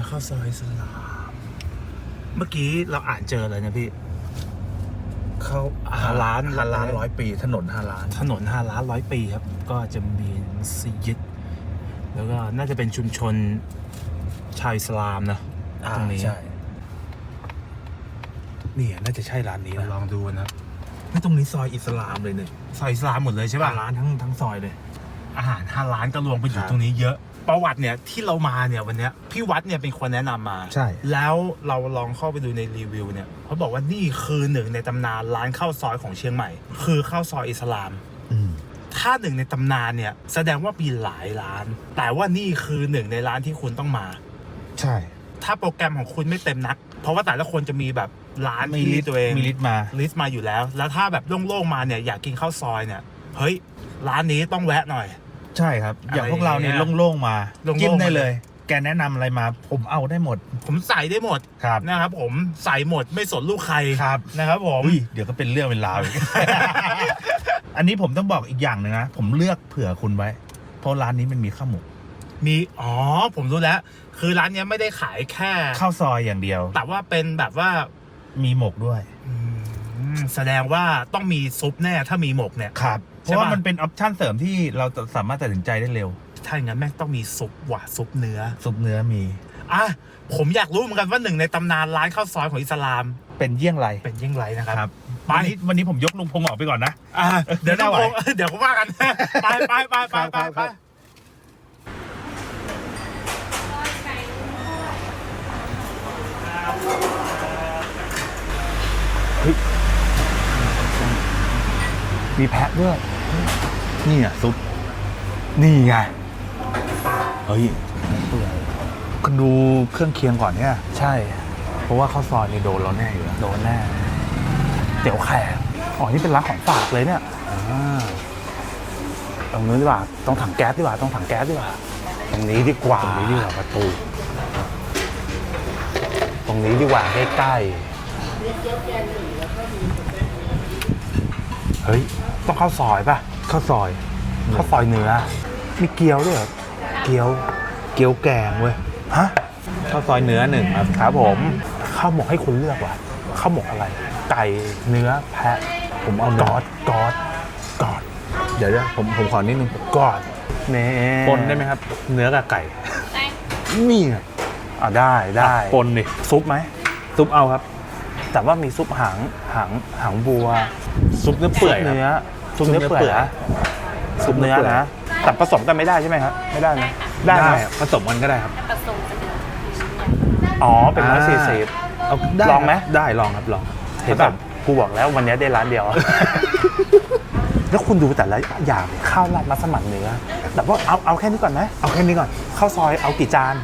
ยข้าวซอยสลามเมื่อกี้เราอ่านเจอเลยนะพี่ เข้าฮาล้านฮาล้านร้อยปี ถนนฮาล้าน ถนนห้าล้านร้อยปีครับ ก็จะมีซียิดแล้วก็น่าจะเป็นชุมชนชาวอิสลามนะตรงนี้ใช่นี่น่าจะใช่ร้านนี้นะลองดูนะครับนี่ตรงนี้ซอยอิสลามเลยเนี่ยซอยอิสลามหมดเลยใช่ป่ะร้านทั้งทั้งซอยเลย อาหารห้าร้านก็รวมไปอยู่ครับตรงนี้เยอะ ประวัติเนี่ยที่เรามาเนี่ยวันเนี้ยพี่วัดเนี่ยเป็นคนแนะนำมาใช่ แล้วเราลองเข้าไปดูในรีวิวเนี่ยเขาบอกว่านี่คือหนึ่งในตำนานร้านข้าวซอยของเชียงใหม่ คือข้าวซอยอิสลาม อืม ถ้าหนึ่งในตำนานเนี่ยแสดงว่ามีหลายร้าน แต่ว่านี่คือหนึ่งในร้านที่คุณต้องมา ใช่ ถ้าโปรแกรมของคุณไม่เต็มนัก เพราะว่าแต่ละคนจะมีแบบร้านมีที่ลิสต์ตัวเองมีลิสต์มา ลิสต์มาอยู่แล้ว แล้วถ้าแบบโล่งๆมาเนี่ยอยากกินข้าวซอยเนี่ย เฮ้ย ร้านนี้ต้องแวะหน่อย ใช่ครับอะไรอย่างพวกเราเนี่ยอย่างเงี้ยโล่งๆมาโล่งๆจิ้มได้มาเลยแกแนะนำอะไรมา ผมเอาได้หมดผมใส่ได้หมดครับนะครับผมใส่หมดไม่สนลูกใครครับนะครับผม อุ้ยเดี๋ยวก็เป็นเรื่องเป็นราวอีก อันนี้ผมต้องบอกอีกอย่างหนึ่งนะผมเลือกเผื่อคุณไว้ เพราะร้านนี้มันมีข้าวหมกมีอ๋อผมรู้แล้ว คือร้านเนี้ยไม่ได้ขายแค่ ข้าวซอยอย่างเดียว แต่ว่าเป็นแบบว่ามีหมกด้วยอืมแสดงว่าต้องมีซุปแน่ถ้ามีหมกเนี่ย ครับ เพใช่ราะปะว่ามันเป็นออปชั่นเสริมที่เราจะสามารถตัดสินใจได้เร็ว ถ้าอย่างนั้นแม่งต้องมีซุปว่ะซุปเนื้อ ซุปเนื้อมี อะ ผมอยากรู้เหมือนกันว่าหนึ่งในตำนานร้านข้าวซอยของอิสลามเป็นเยี่ยงไรเป็นยิ่งไรนะครับครับ ไป วันนี้วันนี้ผมยกลุงพงษ์ออกไปก่อนนะ อะเดี๋ยวไม่ต้องไหวคงเดี๋ยวก็ว่ากัน ไปไปไปไปไปครับไปครับมีแพะด้วย นี่อะซุป นี่ไง เฮ้ยคุณดูเครื่องเคียงก่อนเนี่ย ใช่ เพราะว่าข้าวซอยนี่โดนเราแน่อยู่แล้วโดนแน่เตี๋ยวแขกอ๋อ นี่เป็นร้านของฝากเลยเนี่ยอ่าตรงนู้นดีกว่า ต้องถังแก๊สดีกว่า ต้องถังแก๊สดีกว่า ตรงนี้ดีกว่า ตรงนี้ดีกว่าประตู ตรงนี้ดีกว่าใกล้ๆ เฮ้ย ต้องข้าวซอยป่ะข้าวซอยข้าวซอยเนื้อมีเกี๊ยวด้วยเหรอเกี๊ยวเกี๊ยวแกงเว้ยฮะข้าวซอยเนื้อหนึ่งครับครับผมข้าวหมกให้คุณเลือกว่ะข้าวหมกอะไร ไก่เนื้อแพะ ผมเอากเนื้อดกอดกอดเดี๋ยวเดี๋ยวผมผมขอนิดนึงกอดเน่ปนได้ไหมครับ เนื้อกับไก่นี่ไงอะได้ได้ปนดิซุปไหมซุปเอาครับ แต่ว่ามีซุปหางหางหางบัว ซุปเนื้อเปื่อยซุปครับ เนื้อซุปเนื้อซุปเนื้อเปื่อยเปื่อยนะซุปเนื้อนะแต่ผสมกันไม่ได้ใช่ไหมครับไม่ได้นะได้ได้ไหมผสมกันก็ได้ครับผสมกันเลยอ๋อเป็นร้อยสี่สิบ เอาด้ลองไหมครับได้ลองครับลองเห็นแบบกูบอกแล้ววันนี้ได้ร้านเดียว แล้วคุณดูแต่ละอย่างข้าวราดมัสมั่นเนื้อแต่ว่าเอาเอาแค่นี้ก่อนไหมเอาแค่นี้ก่อนข้าวซอยเอากี่จาน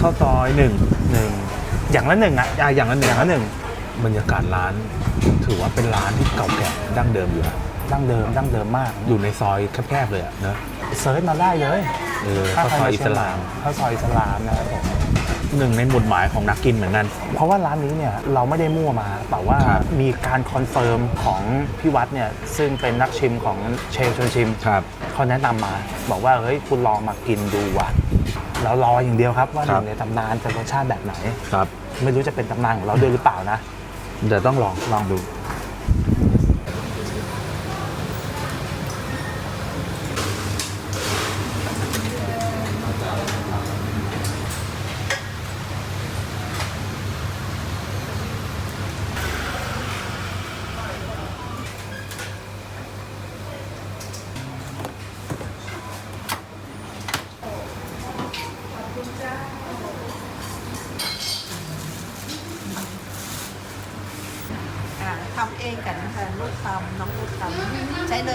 ข้าวซอยหนึ่งหนึ่งอย่างละหนึ่งอะอะอย่างละหนึ่องย่างละหนึ่งบรรยากาศร้าน ถือว่าเป็นร้านที่เก่าแก่ดั้งเดิมอยู่นะดั้งเดิมดั้งเดิมมาก อยู่ในซอยแคบๆเลยอะเนอะเซิร์ชมาได้เลยเออถ้ข้าวซอยใครอิสลามข้าวซอยอิสลามนะครับผมหนึ่งในหมุดหมายของนักกินเหมือนกัน เพราะว่าร้านนี้เนี่ยเราไม่ได้มั่วมา แต่ว่าครับมีการคอนเฟิร์มของพี่วัดเนี่ยซึ่งเป็นนักชิมของเชลชวนชิมครับเขาแนะนำมา บอกว่าเฮ้ยคุณลองมากินดูว่ะแล้วรออย่างเดียวครับว่าหครันึ่บงในตำนานจะรสชาติแบบไหนครับ ไม่รู้จะเป็นตำนานของเราด้วยหรือเปล่านะ เดี๋ยวต้องลองลองดู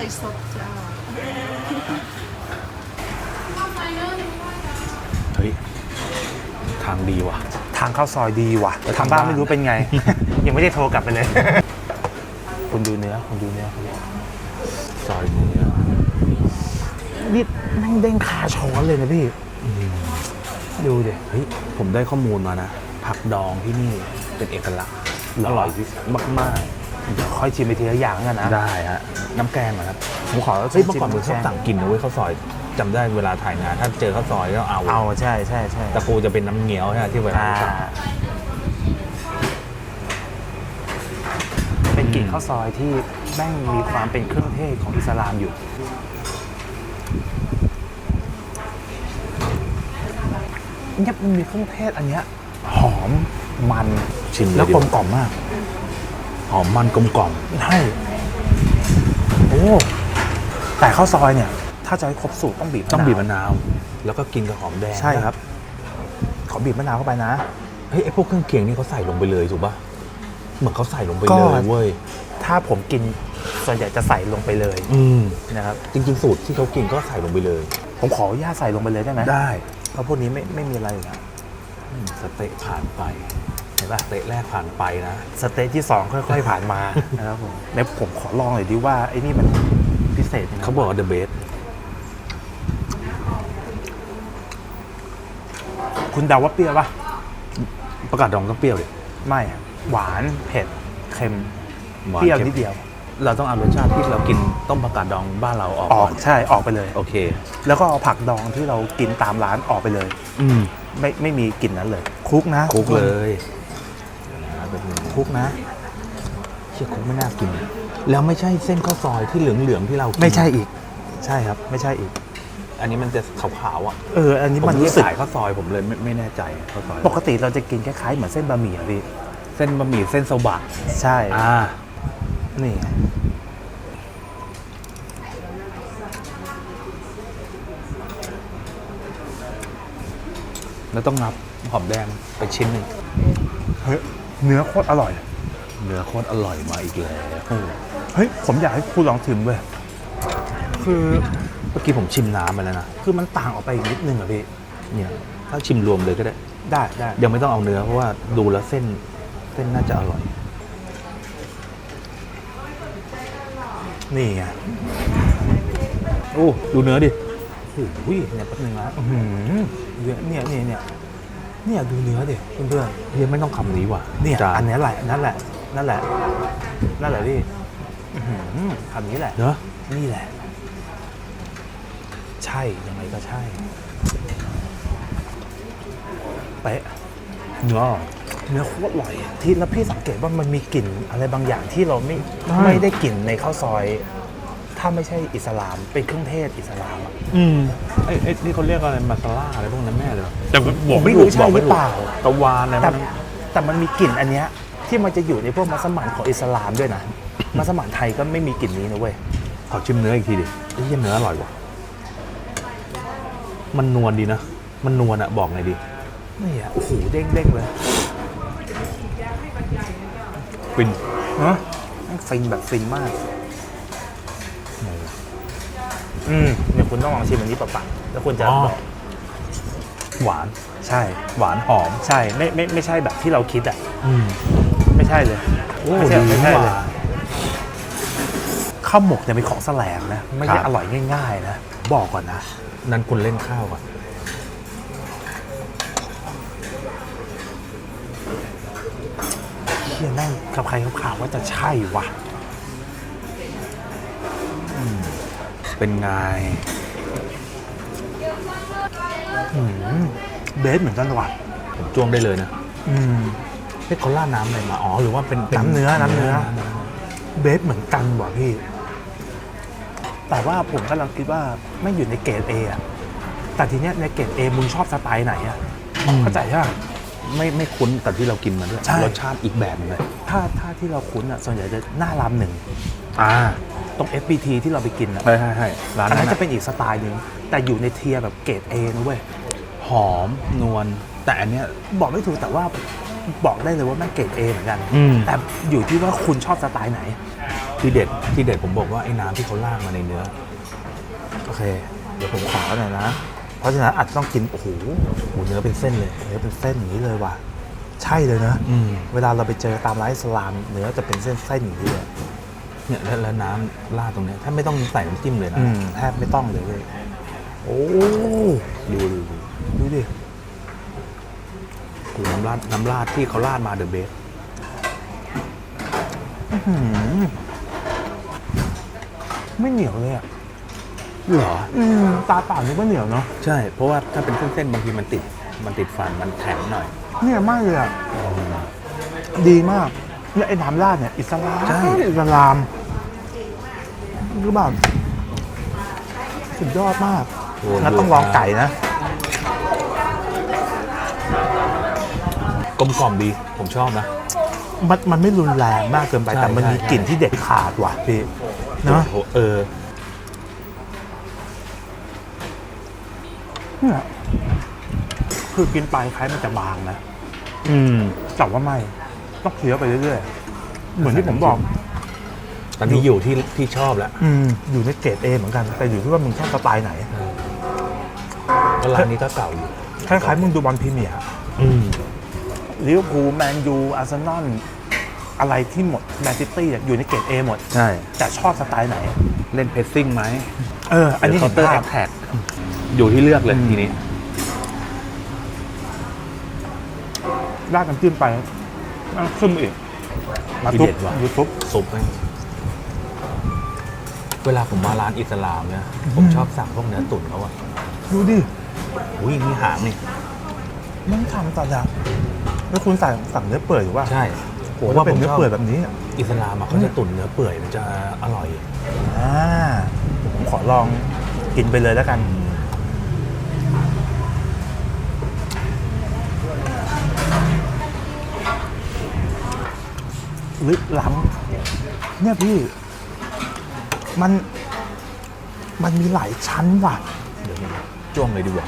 ำใช้เลยสดจ้าเฮ้ย ทางดีว่ะ ทางเข้าซอยดีว่ะแล้วทางบ้านทางบ้านไม่รู้เป็นไง ยังไม่ได้โทรกลับไปเลย คุณดูเนื้อคุณดูเนื้อคุณดูซอยเนื้อนี่นั่งเด้งคาช้อนเลยนะพี่ ดูดิเฮ้ยผมได้ข้อมูลมานะ ผักดองที่นี่เป็นเอกลักษณ์หรออร่อยที่มาก เดี๋ยวค่อยชิมไปทีละอย่างกันนะๆได้ฮะน้ำแกงเหรอครับผมขอเฮ้ยเมื่อก่อนผมชอบชิสั่งกินนะเว้ยข้าวซอยจำได้เวลาถ่ายงานถ้าเจอข้าวซอยก็เอาเอาใช่ใช่ใช่แต่กูจะเป็นน้ำเงี้ยวใช่ไหมที่เวลาอ่าสั่ง เป็นกลิ่นข้าวซอยที่แม่งมีความเป็นเครื่องเทศของอิสลามอยู่ เนี่ยมันมีเครื่องเทศอันเนี้ยหอมมันชิมเลยแล้วดีกกลว่า มกล่อมมาก หอมมันกลมกล่อมใช่โอ้แต่ข้าวซอยเนี่ย ถ้าจะให้ครบสูตรต้องบีบต้องบีบมะมะนาว แล้วก็กินกับหอมแดงใช่ครับ ขอบีบมะนาวเข้าไปนะเฮ้ยไอพวกเครื่องเคียงนี่เขาใส่ลงไปเลยถูกปะเหมือนเขาใส่ลงไปก็เลยเว้ยถ้าผมกินส่วนใหญ่จะใส่ลงไปเลย อืมนะครับจริงๆสูตรที่เขากินก็ใส่ลงไปเลย ผมขออนุญาตใส่ลงไปเลยได้ไหมได้เพราะพวกนี้ไม่ไม่มีอะไรอยู่แล้วอืมสเต๊ะผ่านไป เห็นปะสเต๊ะแรกผ่านไปนะ สเตจที่สองค่อย ๆ ผ่านมานะครับผมในผมขอลองหน่อยดิว่าไอ้นี่มันพิเศษยังไงเขาบอกว่า the best คุณเดาว่าเปรี้ยวปะประกาศดองก็เปรี้ยวดิไม่อะหวานเผ็ดเค็มหวานเปรี้ยวค็มนิดเดียวเราต้องเอารสชาติที่เรากินต้มผักกาดดองบ้านเราออกออกก่อนใช่ออกไปเลย โอเค แล้วก็เอาผักดองที่เรากินตามร้านออกไปเลย อืม ไม่ไม่มีกลิ่นนั้นเลยคลุกนะคลุกเลยเดี๋ยวนะแป๊บนึง คลุกนะเชี่ยคลุกไม่น่ากิน แล้วไม่ใช่เส้นข้าวซอยที่เหลืองๆที่เรากินไม่ใช่อีก ใช่ครับ ไม่ใช่อีก อันนี้มันจะขาวๆอะเออ อันนี้ผมมันรู้รู้สึสึกกขายข้าวซอยผมเลยไม่ไม่แน่ใจข้าวซอยปกติเราจะกินคล้ายๆเหมือนเส้นบะหมี่อะพี่เส้นบะหมี่เส้นโซบะใช่อ่านี่ไงแล้วต้องนับหอมแดงไปชิ้นหนึ่งเฮ้ย เนื้อโคตรอร่อย เนื้อโคตรอร่อยมาอีกแล้วเฮ้ยผมอยากให้คุณลองชิมเว้ยคือเมื่อกี้ผมชิมน้ำไปแล้วนะคือมันต่างออกไปอีกนิดนึงอะพี่เนี่ยถ้าชิมรวมเลยก็ได้ ได้ได้ยังไม่ต้องเอาเนื้อเพราะว่าดูแล้วเส้นเส้นน่าจะอร่อย นี่ไงโอ้ดูเนื้อดิโอ้ยเนี่ยแป๊บนึงนะอื้อหือเนี่ยเนี่ยเนี่ย เนี่ยเนี่ยดูเนื้อดิเพื่อนเรียกไม่ต้องคำนี้ว่ะๆเนี่ยจาอันนเนี้ยแหละนั่นแหละนั่นแหละนั่นแหละพี่อื้อหือคำนี้แหละ เนื้อนี่แหละ ใช่ยังไงก็ใช่เป๊ะเนื้ออร่อย เนื้อโคตรอร่อยที่แล้วพี่สังเกตว่ามันมีกลิ่นอะไรบางอย่างที่เราไม่ใช่ ไม่ได้กลิ่นในข้าวซอย ถ้าไม่ใช่อิสลาม เป็นเครื่องเทศอิสลามอะอืมไอ้ไอ้นี่เขาเรียกอะไรมาซาล่าอะไรพวกนั้นแม่เลยแต่บอกไม่รู้ใช่หรือเปล่าตะวานอะไรพแต่วกนั้นแต่มันมีกลิ่นอันเนี้ยที่มันจะอยู่ในพวกมัสมั่นของอิสลามด้วยนะมัสมั่นไทยก็ไม่มีกลิ่นนี้นะเว้ยขอชิมเนื้ออีกทีดิไอ้เหี้ยเนื้ออร่อยว่ะมันนวลดีนะ มันนวลอะบอกหน่อยดินี่อะโอ้โหเด้งเด้งๆเลยฟินฮะแม่งฟินแบบฟินมาก อืมเนี่ยคุณต้องลองชิมอันนี้เปล่าๆแล้วคุณจะอ๋อ บอกหวานใช่ หวานหอมใช่ไม่ไม่ไม่ใช่แบบที่เราคิดอะอืมไม่ใช่เลยโอ้ไม่ใช่ดีไม่ใช่เลยว่ะข้าวหมกเนี่ยเป็นของแสลงนะ ไม่ใช่ครับอร่อยง่าย ๆ นะ บอกก่อนนะ นั้นคุณเล่นข้าวก่อนเฮียแม่งกับใครเขาข่าวว่าจะใช่วะ เป็นไงอืมเบสเหมือนกันว่ะผมจ้วงได้เลยนะอืมเฮ้ยเขาราดน้ำอะไรมาอ๋อหรือว่าเป็นป็น้ำเนื้อน้ำเนื้อ เบสเหมือนกันว่ะพี่ แต่ว่าผมกำลังคิดว่าไม่อยู่ในเกรดเอะแต่ทีเนี้ยในเกรดเอมึงชอบสไตล์ไหนอะอืมเข้าใจใช่ปะ ไม่ไม่คุ้นกับที่เรากินมาด้วยใช่ รสชาติอีกแบบหนึงเลยถ้าถ้าที่เราคุ้นอะส่วนใหญ่จะหน้ารามหนึ่งอ่า ตรง FBT ที่เราไปกินอะใช่ใช่ใช่ร้านอันนั้นั้นนจะอะเป็นอีกสไตล์หนึ่งแต่อยู่ในเทียร์แบบเกรดเอนะเว้ย หอมนวลแต่อันเนี้ย บอกไม่ถูกแต่ว่าบอกได้เลยว่าแม่งเกรดเอเหมือนกัน อืม แต่อยู่ที่ว่าคุณชอบสไตล์ไหน ที่เด็ดที่เด็ดผมบอกว่าไอ้น้ำที่เขาราดมาในเนื้อ โอเค เดี๋ยวผมขอหน่อยนะ เพราะฉะนั้นอาจจะต้องกิน โอ้โหโหเนื้อเป็นเส้นเลย เนื้อเป็นเส้นอย่างนี้เลยว่ะ ใช่เลยนะ อืม เวลาเราไปเจอตามร้านอิสลามเนื้อจะเป็นเส้นเส้นๆอย่างนี้เลย เนี่ยแล้วแล้วน้ำราดตรงเนี้ยถ้าไม่ต้องใส่น้ำจิ้มเลยนะ อืมแทบไม่ต้องเลยเว้ยโอ้ดูดูดูดูดิดูน้ำราดน้ำราดที่เขาราดมาเดอะเบสหืมไม่เหนียวเลยอะเหรอ อืมตาเปล่านึกว่าเหนียวเนาะใช่ เพราะว่าถ้าเป็นเส้นๆบางทีมันติด มันติดฟันมันแข็งหน่อย เนี่ยมากเลยอะดีมาก เนี่ยไอ้น้ำราดเนี่ยอิสลามใช่ อิสลามคือแบบสุดยอดมากโอ้งั้นต้องลองไก่นะกลมกล่อมดี ผมชอบนะ มันมันไม่รุนแรงมากเกินไปใช่แต่มันใช่มีกลิ่นที่เด็ดขาดว่ะพี่เนาะโอ้โหเออ เนี่ยคือกินไปคล้ายมันจะบางนะ อืมแต่ว่าไม่ ต้องเคี้ยวไปเรื่อยๆ เหมือนที่ผมบอก ตอนนี้อยู่ที่ที่ชอบแล้วอืมอยู่ในเกรดเอเหมือนกัน แต่อยู่ที่ว่ามึงชอบสไตล์ไหนก็ร้านนี้ก็เก่าอยู่คล้ายๆมึงดูบอลพรีเมียร์อืมลิเวอร์พูลแมนยูอาร์เซนอลอะไรที่หมดแมนซิตี้อยู่ในเกรดเอหมด ใช่แต่ชอบสไตล์ไหน เล่นเพสซิ่งไหมเออ อันนี้เคาเห็น์นเตอร์ภาแอพคแท็กอยู่ที่เลือกเลยอืมทีนี้ราดน้ำจิ้มไป อะขึ้นมาอีก มาทีทุบเด็ดว่ะ ยูทูบซุปนี่เวลาผมมาร้านอิสลามเนี่ยผมชอบสั่งพวกเนื้อตุ๋นเขาอะดูดิ อุ้ยมีหางนี่ มันทำต่อจากแล้วคุณสั่งสั่งเนื้อเปื่อยหรือว่าใช่โหถ้าเป็นเนื้อเปื่อยแบบนี้อะอิสลามอะเขาจะตุ๋นเนื้อเปื่อยมันจะอร่อย อ่าผมขอลองกินไปเลยแล้วกัน ลึกล้ำเนี่ยพี่ มัน มันมีหลายชั้นว่ะ เดี๋ยวนี้จ้วงเลยดีกว่า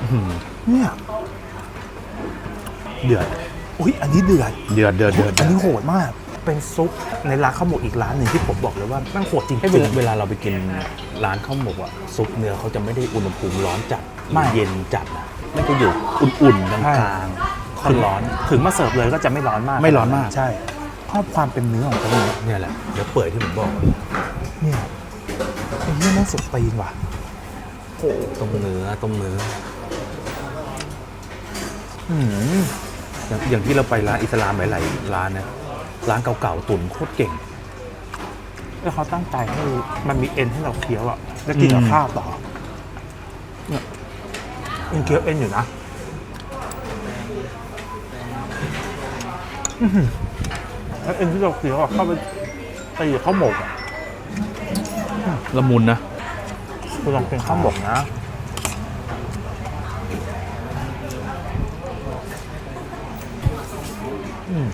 อื้อหือเนี่ย เดือดอุ้ยอันนี้เดือด เดือดเดือดเดือดอันนี้โหดมาก เป็นซุปในร้านข้าวหมกอีกร้านหนึ่งที่ผมบอกเลยว่าแม่งโหดจริงให้ๆเวลาเวลาเราไปกินร้านข้าวหมกอะซุปเนื้อเขาจะไม่ได้อุณหภูมิร้อนจัดไม่เย็นจัดอะไม่ก็อยู่อุ่นๆกลางๆ ค่อนร้อนถึงมาเสิร์ฟเลยก็จะไม่ร้อนมากไม่ร้อนมาก ใช่ชอบความเป็นเนื้อของเขาเนี่ยเนี่ยแหละ เดี๋ยวเปื่อยที่ผมบอกเนี่ยไอ้เนี้ยแม่งสุดตีนว่ะโอ้ตรงเนื้อตรงเนื้ออืมอย่างอย่างที่เราไปร้านอิสลามหลายๆร้านนะร้านเก่าๆตุ๋นโคตรเก่ง แล้วเขาตั้งใจให้มันมีเอ็นให้เราเคี้ยวอะแล้วกินกับอืมข้าวต่อเนี่ยยังเคี้ยวเอ็นอยู่นะอื้อหือ แล้วเอ็นที่เราเคี้ยวอะเข้าไปตีกับข้าวหมกอะละมุนนะคุณลองเป็นข้าวหมกนะอืม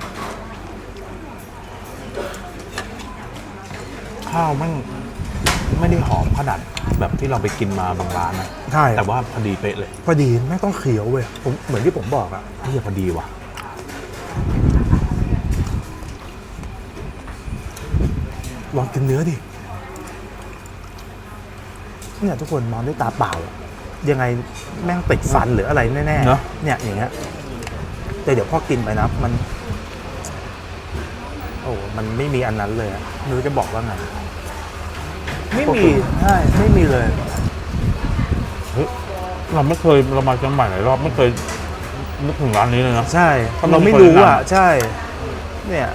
ข้าวมันไม่ได้หอมขนาดแบบที่เราไปกินมาบางร้านนะ ใช่แต่ว่าพอดีเป๊ะเลย พอดีไม่ต้องเคี้ยวเว้ยผมเหมือนที่ผมบอกอะ เฮ้ยพอดีว่ะ องกินเนื้อดิ เนี่ยทุกคนมองด้วยตาเปล่าอะยังไงแม่งติดฟันหรืออะไรแน่เนอะ ๆ เนี่ยอย่างเงี้ย แต่เดี๋ยวพอกินไปนะ มัน โอ้ มันไม่มีอันนั้นเลยอะไม่รู้จะบอกว่าไง ไม่มี ใช่ ไม่มีเลย เราไม่เคยเรามาเชียงใหม่หลายรอบไม่เคยนึกถึงร้านนี้เลยนะ ใช่เขาเราไม่ไม่รู้เคยอะแนะนำ ใช่ เนี่ย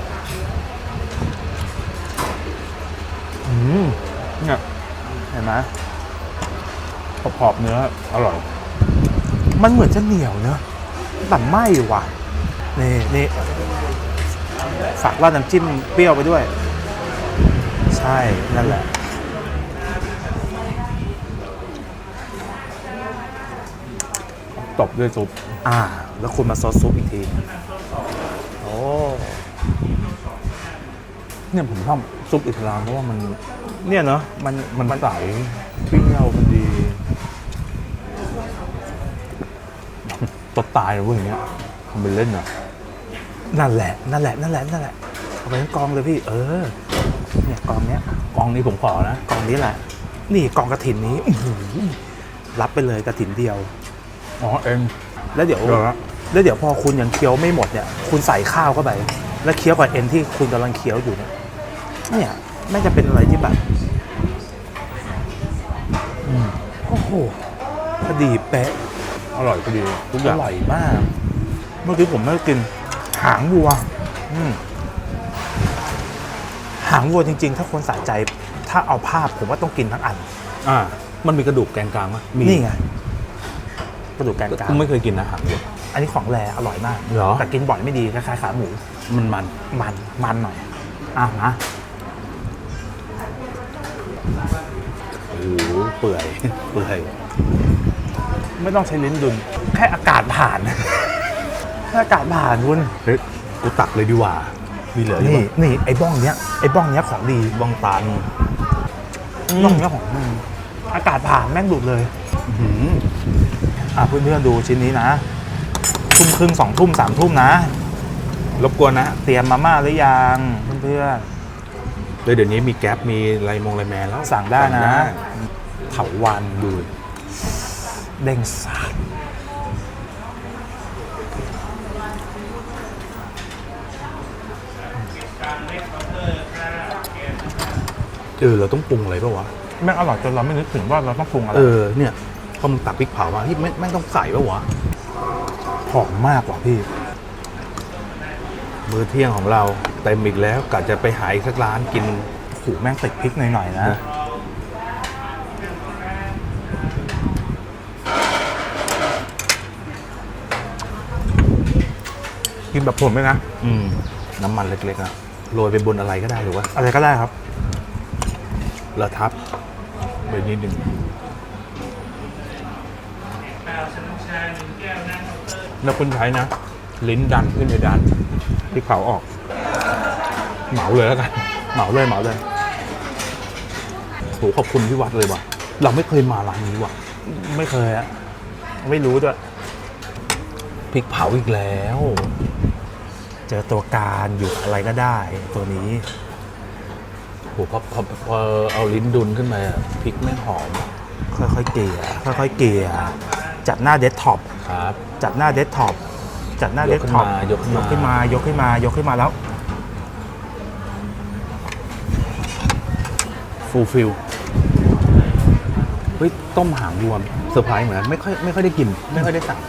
อืม เนี่ยเห็นไหมขอบๆเนื้ออร่อย มันเหมือนจะเหนียวเนอะแต่ไม่ว่ะ นี่นี่ฝากราดน้ำจิ้มเปรี้ยวไปด้วย ใช่นั่นแหละตบด้วยซุป อ่า แล้วคุณมาซอสซุปอีกที โอ้ เนี่ยผมชอบซุปอิสลามเพราะว่ามันเนี่ยเนอะมันมันใสเปรี้ยวมันดีตบตายเลยพวกอย่างเงี้ยทำเป็นเล่นอะนั่นแหละ นั่นแหละ นั่นแหละ นั่นแหละ เอาไปทั้งกองเลยพี่ เออ เนี่ยกองเนี้ย กองนี้ผมขอนะ กองนี้แหละ นี่กองกระถินนี้อื้อหือรับไปเลยกระถินเดียว อ๋อเอ็นแล้วเดี๋ยวเดี๋ยวนะแล้วเดี๋ยวพอคุณยังเคี้ยวไม่หมดเนี่ย คุณใส่ข้าวเข้าไป แล้วเคี้ยวกับเอ็นที่คุณกำลังเคี้ยวอยู่เนี่ย เนี่ยน่าจะเป็นอะไรที่แบบอืมโอ้โหพอดีเป๊ะ อร่อยพอดีทุกออย่างร่อยมาก เมื่อกี้ผมไม่ได้กิน หางวัวอืมหหางวัวจริง ๆ ถ้าคนสะใจ ถ้าเอาภาพผมว่าต้องกินทั้งอัน อ่า มันมีกระดูกแกนกลางไหมมีนี่ไงกระดูกแกนกลางกูไม่เคยกินนะหางวัว อันนี้ของแรอร่อยมากเหรอ แต่กินบ่อยไม่ดีคล้ายๆขาหมู มันมันมันมันหน่อยอะนะ โอ้โห เปื่อยเปื่อย ไม่ต้องใช้ลิ้นดุน แค่อากาศผ่าน แค่อากาศผ่านคุณเฮ้ยกูตักเลยดีกว่ามีเหลือนี่นี่นี่ไอ้บ้องเนี้ยไอ้บ้องเนี้ยของดีบ้องตันบ้องเนี้ยของอืมอากาศผ่านแม่งดุดเลยอื้อหืออะเพื่อนๆดูชิ้นนี้นะทุ่มครึ่งสองทุ่มสามทุ่มนะ รบกวนนะ เตรียมมาม่าหรือยังเพื่อนเลยเดี๋ยวนี้มีแก๊ปมีไลมงไลแมนแล้วสั่งได้นะ เถาวันดูๆเด้งสาดเออเราต้องปรุงอะไรป่าวะแม่งอร่อยจนเราไม่นึกถึงว่าเราต้องปรุงอะไร เออเนี่ยพอมึงตักพริกเผามาที่ไม่ไม่ต้องใส่ป่าวะหอมมากกว่าพี่ มื้อเที่ยงของเราเต็มอีกแล้วกะจะไปหาอีกสักร้านกินโหูแม่งติดพริกหน่อยๆนะ กินแบบผมเลยนะอืมน้ำมันเล็กๆอะโรยไปบนอะไรก็ได้หรือว่าอะไรก็ได้ครับระทับไปนิดนึงแล้วคุณใช้นะ ลิ้นดันขึ้นไปดันพริกเผาออก เหมาเลยแล้วกัน เหมาเลยเหมาเลยโหขอบคุณพี่วัดเลยว่ะ เราไม่เคยมาร้านนี้ว่ะ ไม่เคยอะไม่รู้ด้วยพริกเผาอีกแล้ว เจอตัวการอยู่อะไรก็ได้ตัวนี้โหพอพอพอเอาลิ้นดุนขึ้นมาอะพริกไม่งหอมค่อยๆเกลี่ยค่อยๆเกลี่ยจัดหน้าเดสก์ท็อปครับ จัดหน้าเดสก์ท็อปจัดหน้ายเดกสขึ้ก์นท็อปมายกขึ้นมายกขึ้นมายกขึ้นมายกขึ้นมาแล้ว ฟูลฟิลเฮ้ยต้มหางวัวเซอร์ไพรส์เหมือนกันไม่ค่อยไม่ค่อยได้กิน ไม่ค่อยได้สั่ง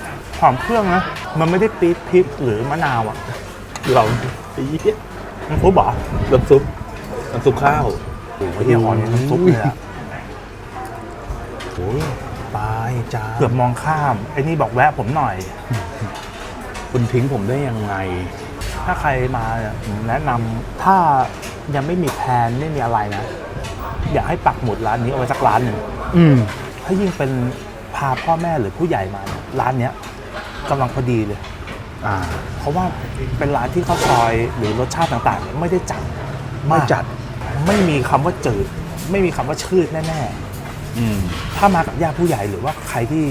หอมเครื่องนะ มันไม่ได้ปี๊ดพริกหรือมะนาวอะ เราไอ้เหี้ยมันซุปเหรอน้ำซุปน้ำซุปข้าวโอ้ยหอมน้ำซุปเลยอะโอ้ยตายจ้าเกือบมองข้าม ไอ้นี่บอกแวะผมหน่อย คุณทิ้งผมได้ยังไง ถ้าใครมาเนี่ยผมแนะนำถ้ายังไม่มีแพลนไม่มีอะไรนะ อยากให้ปักหมุดร้านนี้เอาไว้สักร้านหนึ่งอืม ถ้ายิ่งเป็นพาพ่อแม่หรือผู้ใหญ่มาเนี่ยร้านเนี้ยกำลังพอดีเลย อ่า เพราะว่าเป็นร้านที่ข้าวซอยหรือรสชาติต่างๆเนี่ยไม่ได้จัดไม่ากจัด ไม่มีคำว่าจืด ไม่มีคำว่าชืดแน่อืม ๆ ถ้ามากับญาติผู้ใหญ่หรือว่าใครที่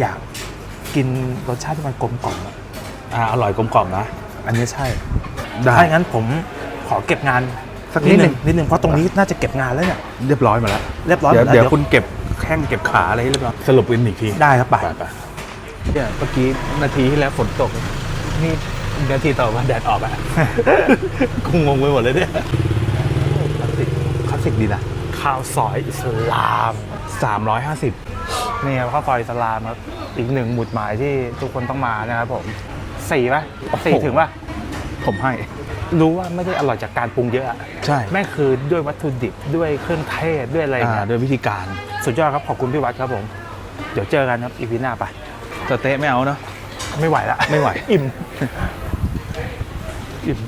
อยากกินรสชาติที่มันกลมกล่อมอะอ่า อร่อยกลมกล่อมนะ อันนี้ใช่ ได้ ถ้าอย่างนั้นผมขอเก็บงานสักนิดหนึ่ง นิดหนึ่งเพราะตรงนี้น่าจะเก็บงานแล้วเนี่ยเรียบร้อยมาแล้ว เรียบร้อยเดี๋ยวหมดแล้วเดี๋ยวคุณเก็บแข้งเก็บขาอะไรให้เรียบร้อยสรุปกันอีกที ได้ครับไป ไปไป เนี่ยเมื่อกี้นาทีที่แล้วฝนตก นี่นาทีต่อมาแดดออกอะกูงงไปหมดเลยเนี่ยคลาสสิกคลาสสิกดีนะข้าวซอยอิสลาม 350 นี่ครับข้าวซอยอิสลามครับอีกหนึ่งหมุดหมายที่ทุกคนต้องมานะครับผมสี่ป่ะโอ้โหสี่ถึงป่ะ ผมให้ รู้ว่าไม่ได้อร่อยจากการปรุงเยอะอะใช่แม่งคือด้วยวัตถุดิบด้วยเครื่องเทศด้วยอะไรอย่างอ่าเงี้ยด้วยวิธีการ สุดยอดครับขอบคุณพี่วัดครับผม เดี๋ยวเจอกันครับอีพีหน้าไป สเต๊ะไม่เอาเนาะไม่ไหวละ ไม่ไหว อิ่ม อิ่ม